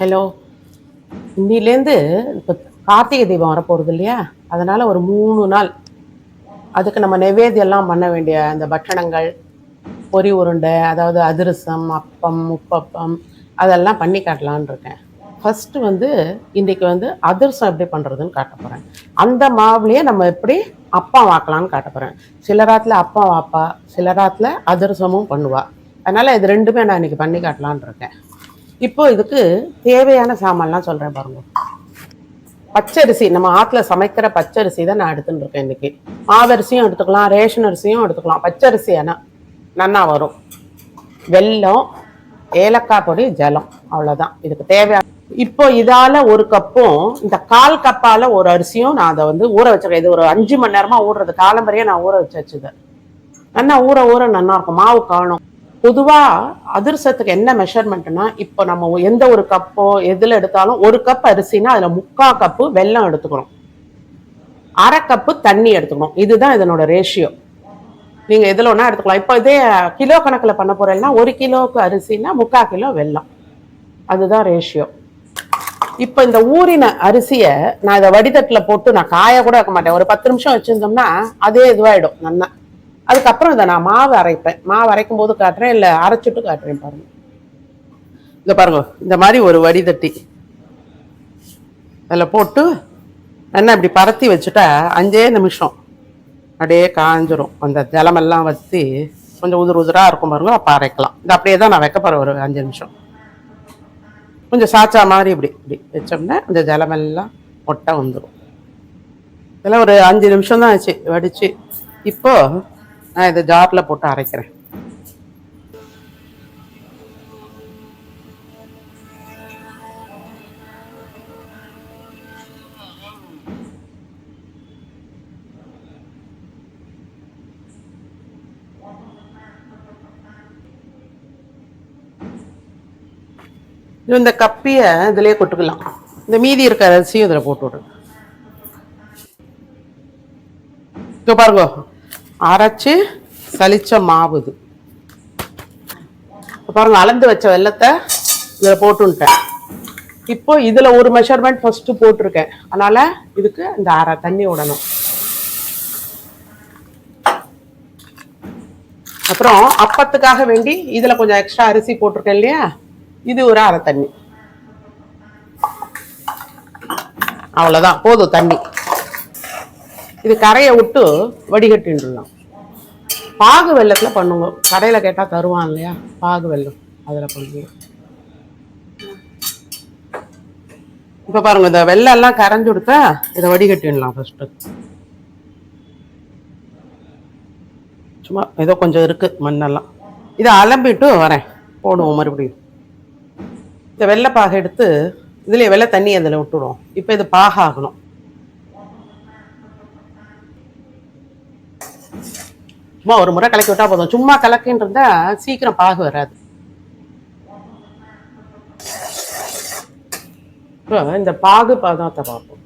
Hello. இன்னிலேருந்து இப்போ கார்த்திகை தீபம் வரப்போகிறது இல்லையா? அதனால் ஒரு மூணு நாள் அதுக்கு நம்ம நெவேதியெல்லாம் பண்ண வேண்டிய அந்த பட்சணங்கள் பொரி உருண்டை அதாவது அதிரசம் அப்பம் உப்பப்பம் அதெல்லாம் பண்ணி காட்டலான்னு இருக்கேன். ஃபஸ்ட்டு வந்து இன்றைக்கி வந்து அதிரசம் எப்படி பண்ணுறதுன்னு காட்ட போகிறேன் அந்த மாவுலேயே நம்ம எப்படி அப்பா வாக்கலான்னு காட்ட போகிறேன் சில ராத்தில் அப்பம் வாப்பா சில ராத்தில் அதிரசமும் பண்ணுவாள் அதனால் இது ரெண்டுமே நான் இன்றைக்கி பண்ணி காட்டலான்னு இருக்கேன். இப்போ இதுக்கு தேவையான சாமான்லாம் சொல்கிறேன் பாருங்க. பச்சரிசி நம்ம ஆற்றுல சமைக்கிற பச்சரிசி தான் நான் எடுத்துன்னு இருக்கேன் இன்னைக்கு. மாவரிசியும் எடுத்துக்கலாம் ரேஷன் அரிசியும் எடுத்துக்கலாம். பச்சரிசி ஆனால் நன்னா வரும். வெல்லம் ஏலக்காய் பொடி ஜலம் அவ்வளோதான் இதுக்கு தேவையான இப்போ இதால ஒரு கப்பும் இந்த கால் கப்பால ஒரு அரிசியும் நான் அதை வந்து ஊற வச்சிருக்கேன். இது ஒரு அஞ்சு மணி நேரமா ஊறுறது. காலம்பரையே நான் ஊற வச்சு வச்சுது. நல்லா ஊற ஊற நல்லா இருக்கும். மாவு காணும். பொதுவாக அதிர்சத்துக்கு என்ன மெஷர்மெண்ட்னா இப்போ நம்ம எந்த ஒரு கப்போ எதில் எடுத்தாலும் ஒரு கப் அரிசினா அதில் முக்கால் கப்பு வெல்லம் எடுத்துக்கணும். அரை கப்பு தண்ணி எடுத்துக்கணும். இதுதான் இதனோட ரேஷியோ நீங்கள் எதில் ஒன்றா எடுத்துக்கலாம். இப்போ இதே கிலோ கணக்கில் பண்ண போகிறேன்னா ஒரு கிலோவுக்கு அரிசினா முக்கால் கிலோ வெல்லம். அதுதான் ரேஷியோ இப்போ இந்த ஊறின அரிசியை நான் இதை வடிதட்டில் போட்டு நான் காய கூட வைக்க மாட்டேன். ஒரு பத்து நிமிஷம் வச்சிருந்தோம்னா அதே இதுவாகிடும் நல்லா அதுக்கப்புறம் இதை நான் மாவு அரைப்பேன். மாவு அரைக்கும் போது காட்டுறேன் இல்லை அரைச்சிட்டு காட்டுறேன் பாருங்க. இந்த பாருங்க இந்த மாதிரி ஒரு வடிதட்டி அதில் போட்டு நல்லா இப்படி பரத்தி வச்சுட்டா அஞ்சே நிமிஷம். அப்படியே காஞ்சிரும். அந்த ஜலமெல்லாம் வச்சு கொஞ்சம் உதிர் உதிராக இருக்கும் பாருங்க அப்போ அரைக்கலாம். இது அப்படியே தான் நான் வைக்க போகிறேன் ஒரு அஞ்சு நிமிஷம். கொஞ்சம் சாச்சா மாதிரி இப்படி இப்படி வச்சோம்னா இந்த ஜலமெல்லாம் ஒட்டை வந்துடும் இதெல்லாம் ஒரு அஞ்சு நிமிஷம் தான் ஆச்சு வடிச்சு. இப்போது நான் இதை ஜாரில் போட்டு அரைக்கிறேன். இந்த கப்பியை இதுலயே கொட்டுக்கலாம். இந்த மீதி இருக்க அரிசியும் இதில் போட்டு விடுங்க. பாருங்க. அரைச்சு சளிச்ச மாவுது பாருங்க அளந்து வச்ச வெள்ளத்தை இதில் போட்டுன்ட்டேன். இப்போ இதில் ஒரு மெஷர்மெண்ட் ஃபஸ்ட்டு போட்டிருக்கேன். அதனால் இதுக்கு இந்த அரை தண்ணி விடணும். அப்புறம் அப்பத்துக்காக வேண்டி இதில் கொஞ்சம் எக்ஸ்ட்ரா அரிசி போட்டிருக்கேன் இல்லையா? இது ஒரு அரை தண்ணி. அவ்வளோதான் போதும் தண்ணி. இது கரையை விட்டு வடிகட்டின்றலாம். பாகு வெள்ளத்தில் பண்ணுவோம் கடையில் கேட்டால் தருவான் இல்லையா? பாகு வெல்லம் அதில் பண்ணுவோம் இப்போ பாருங்க இந்த வெள்ளம் எல்லாம் கரைஞ்சு கொடுத்தா இதை வடிகட்டிடலாம் ஃபஸ்ட்டு சும்மா ஏதோ கொஞ்சம் இருக்குது மண்ணெல்லாம். இதை அலம்பிட்டு வரேன். போடுவோம் மறுபடியும். இந்த வெள்ளை பாகை எடுத்து இதுலேயே வெள்ளை தண்ணி அதில் விட்டுடுவோம் இப்போ இது பாகாகணும். சும்மா ஒரு முறை கலக்கி விட்டா போதும். சும்மா கலக்கின்னு சீக்கிரம் பாகு வராது. இந்த பாகு பதத்தை பார்ப்போம்.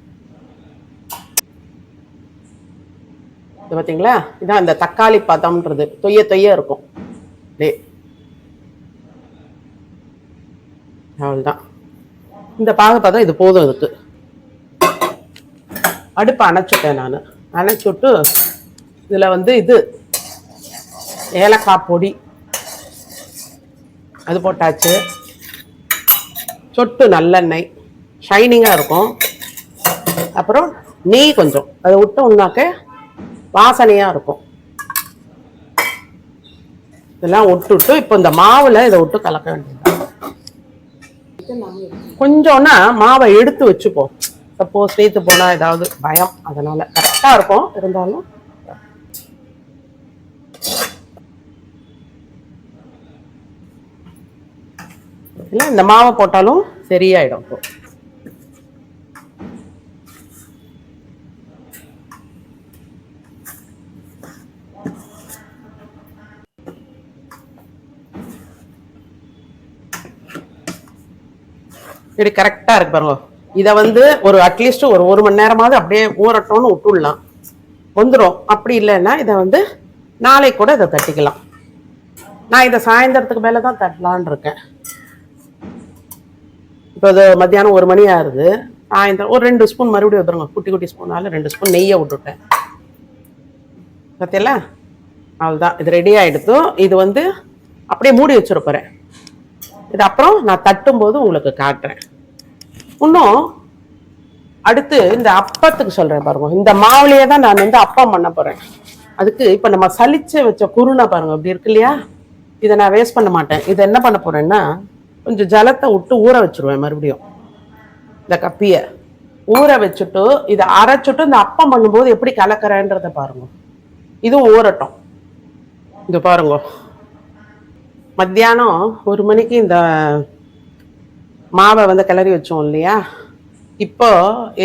இது பார்த்தீங்களா? இதான் இந்த தக்காளி பதம்ன்றது. தொய்ய தொய்ய இருக்கும். டே அவ்வளோதான் இந்த பாகு பதம் இது போதும் இதுக்கு. அடுப்பை அணைச்சுட்டேன் நான். அணைச்சு விட்டு இதில் வந்து இது ஏலக்காய் பொடி. அது போட்டாச்சு. சொட்டு நல்லெண்ணெய். ஷைனிங்காக இருக்கும். அப்புறம் நெய் கொஞ்சம். அதை விட்டோம்னாக்க வாசனையாக இருக்கும். இதெல்லாம் விட்டுட்டு இப்போ இந்த மாவில் இதை விட்டு கலக்க வேண்டியது கொஞ்சம்னா மாவை எடுத்து வச்சுப்போம். சப்போஸ் சேர்த்து போனால் ஏதாவது பயம். அதனால் கரெக்டாக இருக்கும். இருந்தாலும் இல்லை இந்த மாவை போட்டாலும் சரியாயிடும் இப்போ. இது கரெக்டாக இருக்கு பாருங்க. இதை வந்து ஒரு அட்லீஸ்ட் ஒரு ஒரு மணி நேரமாவது அப்படியே ஊறட்டோம்னு விட்டுடலாம். வந்துடும் அப்படி இல்லைன்னா இதை வந்து நாளைக்கு கூட இதை தட்டிக்கலாம். நான் இதை சாயந்தரத்துக்கு மேலே தான் தட்டலான் இருக்கேன். இப்போ அது மத்தியானம் ஒரு மணி ஆகுது. சாயந்தரம் ஒரு ரெண்டு ஸ்பூன் மறுபடியும் வந்துருங்க. குட்டி குட்டி ஸ்பூனால ரெண்டு ஸ்பூன் நெய்யை விட்டுட்டேன். பார்த்தீங்களா அவ்வளோதான் இது ரெடி ஆகிடுதும் இது வந்து அப்படியே மூடி வச்சுருப்பேன் இது அப்புறம் நான் தட்டும்போது உங்களுக்கு காட்டுறேன். இன்னும் அடுத்து இந்த அப்பத்துக்கு சொல்கிறேன் பாருங்க. இந்த மாவுலயே தான் நான் வந்து அப்பம் பண்ண போகிறேன் அதுக்கு இப்போ நம்ம சலிச்சு வச்ச குருணை பாருங்க. இப்படி இருக்கு இல்லையா? இதை நான் வேஸ்ட் பண்ண மாட்டேன். இதை என்ன பண்ண போகிறேன்னா கொஞ்சம் ஜலத்தை விட்டு ஊற வச்சிருவேன் மறுபடியும். இந்த கப்பியை. ஊற வச்சுட்டு இதை அரைச்சிட்டு இந்த அப்பம் பண்ணும்போது எப்படி கலக்கிறேன்றதை பாருங்க. இதுவும் ஊறட்டும். இது பாருங்க. மத்தியானம் ஒரு மணிக்கு இந்த மாவை வந்து கிளறி வச்சோம் இல்லையா? இப்போ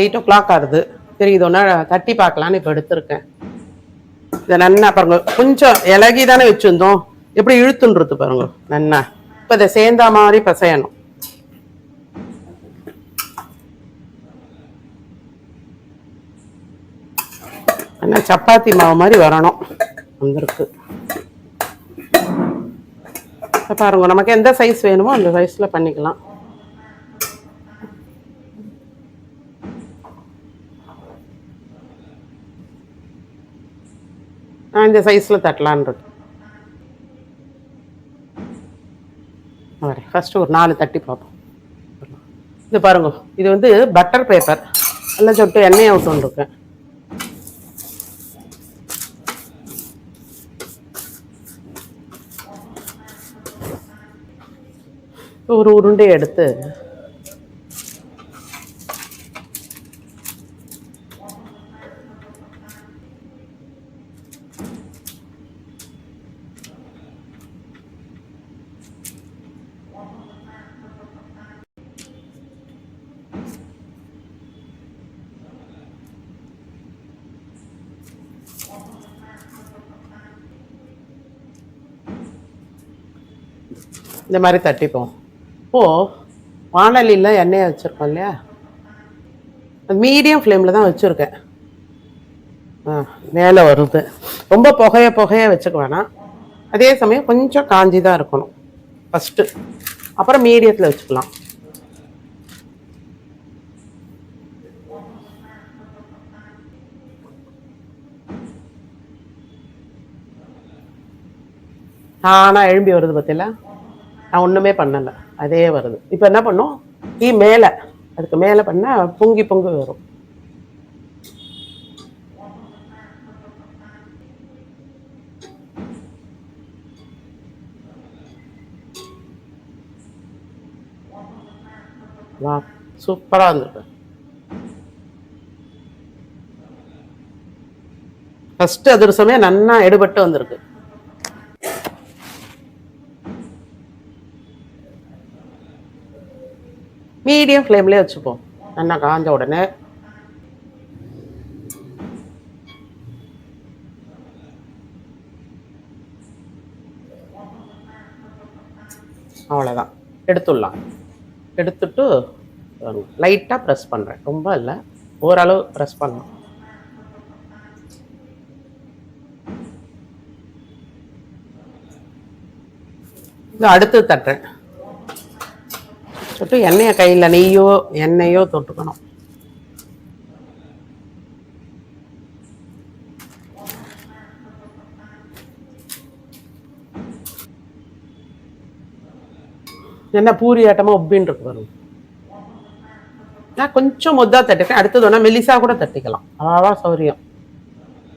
எயிட் ஓ கிளாக் ஆகுது. சரி இது ஒன்றா தட்டி பார்க்கலான்னு இப்போ எடுத்திருக்கேன். இதை நன்னா பாருங்க. கொஞ்சம் இலகி தானே வச்சுருந்தோம். எப்படி இழுத்துன்றது பாருங்க. நன்னா. இப்போ இதை சேர்ந்தா மாதிரி பசையணும். என்ன சப்பாத்தி மாவு மாதிரி வரணும். வந்திருக்கு. பாருங்க நமக்கு எந்த சைஸ் வேணுமோ அந்த சைஸில் பண்ணிக்கலாம். நான் இந்த சைஸில் தட்டலான் இருக்கேன் வரேன் ஃபஸ்ட்டு ஒரு நாலு தட்டி பார்ப்போம். இது பாருங்க இது வந்து பட்டர் பேப்பர் நல்லா சொட்டு எண்ணெயை விட்டுருக்கேன் ஒரு உருண்டை எடுத்து இந்த மாதிரி தட்டிப்போம். இப்போது வானலியில் எண்ணெயை வச்சுருக்கோம் இல்லையா? மீடியம் ஃப்ளேமில் தான் வச்சுருக்கேன். ஆ மேலே வருது. ரொம்ப புகைய புகைய வச்சுக்க வேணாம். அதே சமயம் கொஞ்சம் காஞ்சி தான் இருக்கணும். ஃபஸ்ட்டு அப்புறம் மீடியத்தில் வச்சுக்கலாம். தானாக எழும்பி வருது பார்த்தீங்களா நான் ஒன்றுமே பண்ணலை. அதே வருது. இப்போ என்ன பண்ணும்? டீ மேலே. அதுக்கு மேலே பண்ணால் பொங்கி பொங்கி வரும். வா சூப்பராக இருந்திருக்கு. ஃபஸ்ட்டு அதிரசமே நன்னா எடுபட்டு வந்திருக்கு. மீடியம் ஃப்ளேம்லேயே வச்சுப்போம். நல்லா காஞ்ச உடனே. அவ்வளோதான் எடுத்துடலாம். எடுத்துட்டு லைட்டாக ப்ரெஸ் பண்ணுறேன் ரொம்ப இல்லை. ஓரளவு ப்ரெஸ் பண்ணலாம். இது அடுத்து தட்டுறேன். தொட்டு எண்ணெயை கையில் நெய்யோ எண்ணெயோ தொட்டுக்கணும். என்ன பூரி ஆட்டமாக உப்பின்னு இருக்கு வரும் நான் கொஞ்சம் மொத்தா தட்டிக்கிறேன் அடுத்தது வேணா மெலிசா கூட தட்டிக்கலாம். அவ்வளோ சௌரியம்.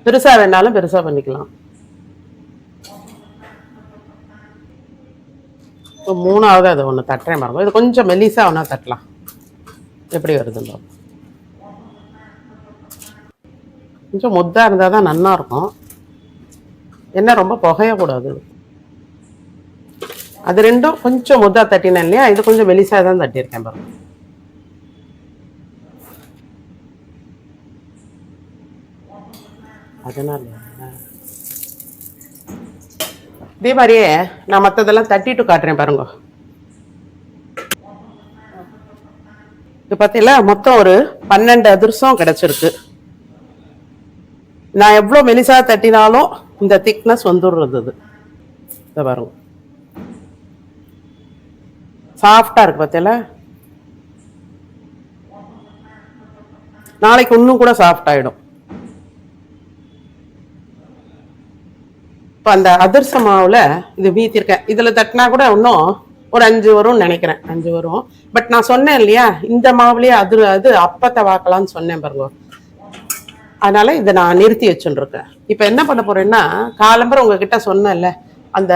பெருசா வேணாலும் பெருசா பண்ணிக்கலாம். இப்போ மூணாவது அது ஒன்று தட்டுறேன் பாருங்க. இது கொஞ்சம் மெலிசாக ஒன்றா தட்டலாம். எப்படி வருதுன்னு கொஞ்சம் முத்தாக இருந்தால் தான் நன்னா இருக்கும். என்ன ரொம்ப புகையக்கூடாது அது ரெண்டும் கொஞ்சம் முத்தாக தட்டினேன் இல்லையா? இது கொஞ்சம் மெலிசாக தான் தட்டியிருக்கேன் பாருங்க. அதனால இதே மாதிரியே நான் மற்றதெல்லாம் தட்டிட்டு காட்டுறேன் பாருங்க. இது பார்த்தீங்களா மொத்தம் ஒரு பன்னெண்டு அதிர்சம் கிடச்சிருக்கு. நான் எவ்வளோ மெலிசாக தட்டினாலும் இந்த திக்னஸ் வந்துடுறது இது இதை பாருங்க. சாஃப்டாக இருக்கு பார்த்தீங்களா நாளைக்கு இன்னும் கூட சாஃப்ட் ஆகிடும் இப்போ அந்த அதிர்ச மாவில் இது வீத்திருக்கேன். இதில் தட்டினா கூட இன்னும் ஒரு அஞ்சு வரும்னு நினைக்கிறேன். அஞ்சு வரும். பட் நான் சொன்னேன் இல்லையா? இந்த மாவுலேயே அது அது அப்பத்தை வாக்கலாம்னு சொன்னேன் பாருங்க. அதனால இதை நான் நிறுத்தி வச்சுருக்கேன். இப்போ என்ன பண்ண போறேன்னா காலம்பரம் உங்ககிட்ட சொன்னேன்ல அந்த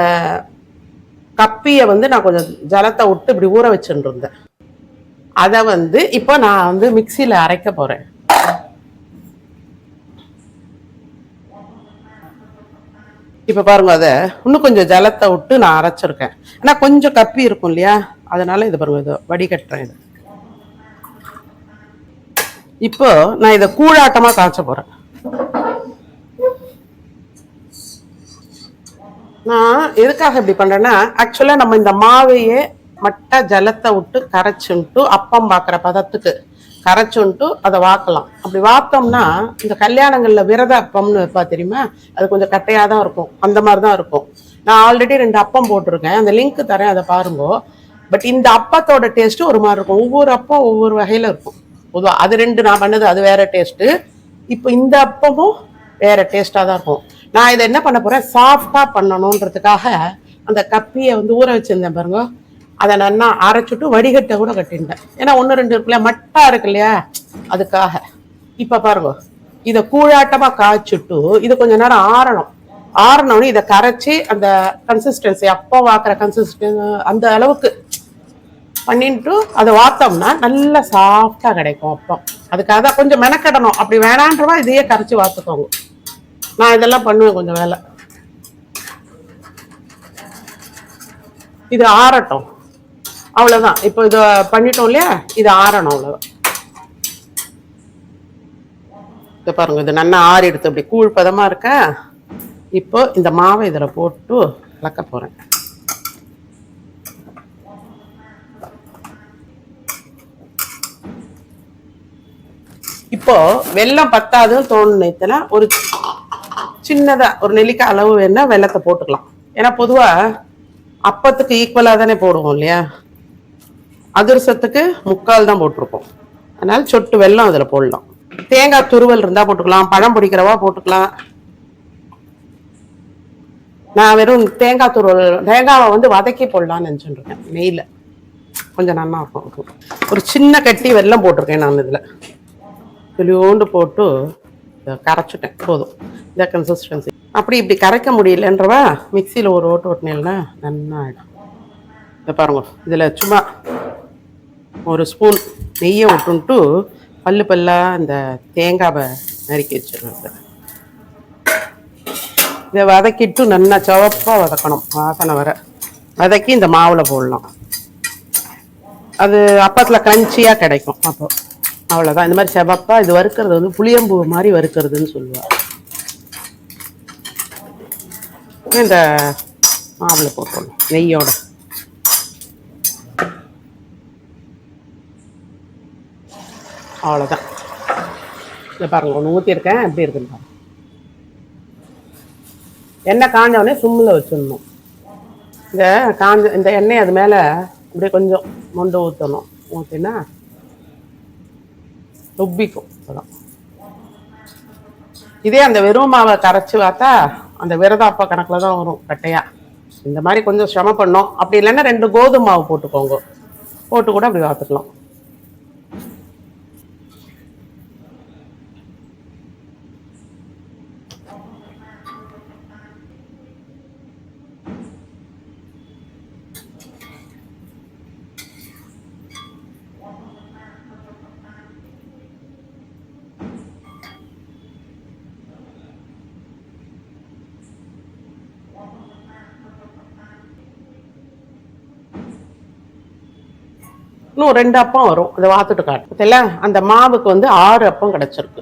கப்பியை வந்து நான் கொஞ்சம் ஜலத்தை விட்டு இப்படி ஊற வச்சுட்டு இருந்தேன் அதை வந்து இப்போ நான் வந்து மிக்சியில் அரைக்க போகிறேன் இப்போ பாருங்க அதை இன்னும் கொஞ்சம் ஜலத்தை விட்டு நான் அரைச்சிருக்கேன். ஏன்னா கொஞ்சம் கப்பி இருக்கும் இல்லையா? அதனால இது பாருங்க இது வடிகட்டுறேன் இது. இப்போ நான் இதை கூழாட்டமா காய்ச்ச போறேன். நான் எதுக்காக இப்படி பண்றேன்னா ஆக்சுவலா நம்ம இந்த மாவையே மட்ட ஜலத்தை விட்டு கரைச்சுன்ட்டு அப்பம் பார்க்குற பதத்துக்கு. கரைச்சுன்ட்டு அதை வாக்கலாம். அப்படி வாத்தோம்னா இந்த கல்யாணங்களில் விரத அப்பம்னு வைப்பா தெரியுமா? அது கொஞ்சம் கட்டையாக தான் இருக்கும். அந்த மாதிரி தான் இருக்கும். நான் ஆல்ரெடி ரெண்டு அப்பம் போட்டிருக்கேன். அந்த லிங்க் தரேன் அதை பாருங்க. பட் இந்த அப்பத்தோட டேஸ்ட்டு ஒரு மாதிரி இருக்கும். ஒவ்வொரு அப்பம் ஒவ்வொரு வகையில் இருக்கும். பொதுவாக அது ரெண்டு நான் பண்ணது அது வேற டேஸ்ட்டு இப்போ இந்த அப்பமும் வேற டேஸ்ட்டாக தான் இருக்கும். நான் இதை என்ன பண்ண போகிறேன் சாஃப்டாக பண்ணணுன்றதுக்காக அந்த கப்பியை வந்து ஊற வச்சுருந்தேன் பாருங்க. அதை நல்லா அரைச்சிட்டு வடிகட்டை கூட கட்டிட்டேன் ஏன்னா ஒன்று ரெண்டு இருக்குல்ல மட்டா இருக்கு இல்லையா அதுக்காக. இப்போ பாருங்க. இதை கூழாட்டமாக காய்ச்சிட்டு இது கொஞ்ச நேரம் ஆறணும். ஆறணும்னு இதை கரைச்சி அந்த கன்சிஸ்டன்சி அப்போ வாக்குற கன்சிஸ்டன் அந்த அளவுக்கு பண்ணிட்டு அதை வாத்தோம்னா நல்லா சாஃப்டாக கிடைக்கும் அப்போ. அதுக்காக தான் கொஞ்சம் மெனக்கடணும். அப்படி வேணான்றவா இதையே கரைச்சி வாத்துக்கோங்க நான் இதெல்லாம் பண்ணுவேன் கொஞ்சம் வேலை. இது ஆறட்டும். அவ்வளவுதான். இப்போ இதை பண்ணிட்டோம் இல்லையா? இது ஆறணும் அவ்வளோதான் இதை பாருங்க இது நல்லா ஆறி எடுத்து அப்படி கூழ் பதமா இருக்க? இப்போ இந்த மாவை இதில் போட்டு கலக்க போறேன். இப்போ வெல்லம் பத்தாதுன்னு தோணுனேத்தனா ஒரு சின்னதா ஒரு நெல்லிக்காய் அளவு வேணா வெள்ளத்தை போட்டுக்கலாம். ஏன்னா பொதுவா அப்பத்துக்கு ஈக்குவலா தானே போடுவோம் இல்லையா? அதிரசத்துக்கு முக்கால் தான் போட்டிருப்போம். அதனால் சொட்டு வெல்லம் அதில் போடலாம். தேங்காய் துருவல் இருந்தால் போட்டுக்கலாம் பழம் பிடிக்கிறவா போட்டுக்கலாம். நான் வெறும் தேங்காய் துருவல் தேங்காவை வந்து வதக்கி போடலான்னு நினச்சிட்டுருக்கேன் நெய்யில். கொஞ்சம் நல்லா இருக்கும் ஒரு சின்ன கட்டி வெல்லம் போட்டிருக்கேன் நான் இதில். துளியோண்டு போட்டு கரைச்சிட்டேன் போதும். இந்த கன்சிஸ்டன்சி அப்படி இப்படி கரைக்க முடியலன்றவா மிக்சியில் ஒரு ஓட்டு ஓட்டினேன்னா நல்லா ஆகிடும் இதை பாருங்க இதில் சும்மா ஒரு ஸ்பூன் நெய்யை விட்டுன்ட்டு பல்லு பல்லாக இந்த தேங்காவை நறுக்கி சார் இதை வதக்கிட்டு நல்லா சிவப்பாக வதக்கணும் வாசனை வர. வதக்கி இந்த மாவில் போடலாம். அது அப்பத்தில் கிரன்ச்சியாக கிடைக்கும் அப்போ. அவ்வளோதான் இந்த மாதிரி செவப்பாக இது வறுக்கிறது வந்து புளியம்பூ மாதிரி வறுக்கிறதுன்னு சொல்லுவாள் இந்த மாவில் போட்டுடணும் நெய்யோட. அவ்வளோதான் இல்லை பாருங்க ஒன்று ஊற்றிருக்கேன் எப்படி இருக்குன்னு பாருங்க. எண்ணெய் காஞ்சவொடனே உடனே சும்மில் வச்சிடணும். இந்த காஞ்ச இந்த எண்ணெய் அது மேலே அப்படியே கொஞ்சம் மொண்டு ஊற்றணும் ஊற்றினா உப்பிக்கும் அதான் இதே அந்த வெறும் மாவை கரைச்சி பார்த்தா அந்த விரதாப்பா கணக்கில் தான் வரும் கட்டையாக இந்த மாதிரி கொஞ்சம் சிரம அப்படி இல்லைன்னா ரெண்டு கோதுமை மாவு போட்டுக்கோங்க. போட்டு கூட அப்படி பார்த்துக்கலாம் இன்னும் ரெண்டு அப்பம் வரும். அதை வாத்துட்டு காட்டு. இல்ல அந்த மாவுக்கு வந்து ஆறு அப்பம் கிடச்சிருக்கு.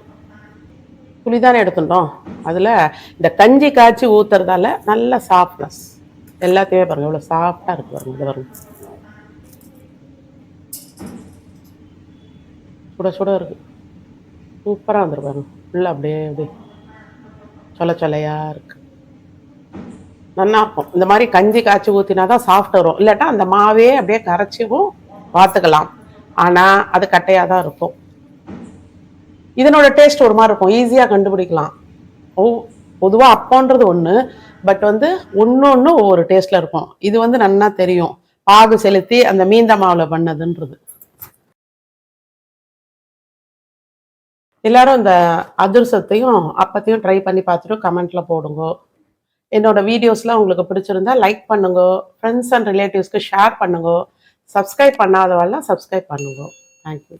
புளி தானே எடுத்துட்டோம். அதில் இந்த கஞ்சி காய்ச்சி ஊற்றுறதால நல்ல சாஃப்ட்னஸ் எல்லாத்தையுமே பாருங்கள் இவ்வளோ சாஃப்டாக இருக்குது பாருங்க இது பாருங்க. சுட சுட இருக்கு. சூப்பராக வந்துருக்கு ஃபுல்லாக அப்படியே அப்படியே சொல சொலையாக இருக்கு. நல்லா இருக்கும். இந்த மாதிரி கஞ்சி காய்ச்சி ஊற்றினா தான் சாஃப்ட் வரும். இல்லாட்டா அந்த மாவே அப்படியே கரைச்சிவும் பார்த்துக்கலாம். ஆனால் அது கட்டையாக தான் இருக்கும். இதனோட டேஸ்ட் ஒரு மாதிரி இருக்கும். ஈஸியாக கண்டுபிடிக்கலாம். ஓ பொதுவாக அப்போன்றது ஒன்று பட் வந்து ஒன்று ஒன்று ஒவ்வொரு டேஸ்ட்டில் இருக்கும். இது வந்து நல்லா தெரியும். பாகு செலுத்தி அந்த மீந்த மாவில் பண்ணதுன்றது. எல்லாரும் இந்த அதிர்சத்தையும் அப்பத்தையும் ட்ரை பண்ணி பார்த்துட்டு கமெண்ட்ல போடுங்க. என்னோட வீடியோஸ்லாம் உங்களுக்கு பிடிச்சிருந்தா லைக் பண்ணுங்க. ஃப்ரெண்ட்ஸ் அண்ட் ரிலேட்டிவ்ஸ்க்கு ஷேர் பண்ணுங்க. சப்ஸ்கிரைப் பண்ணாதவெல்லாம் சப்ஸ்கிரைப் பண்ணுவோம் தேங்க்யூ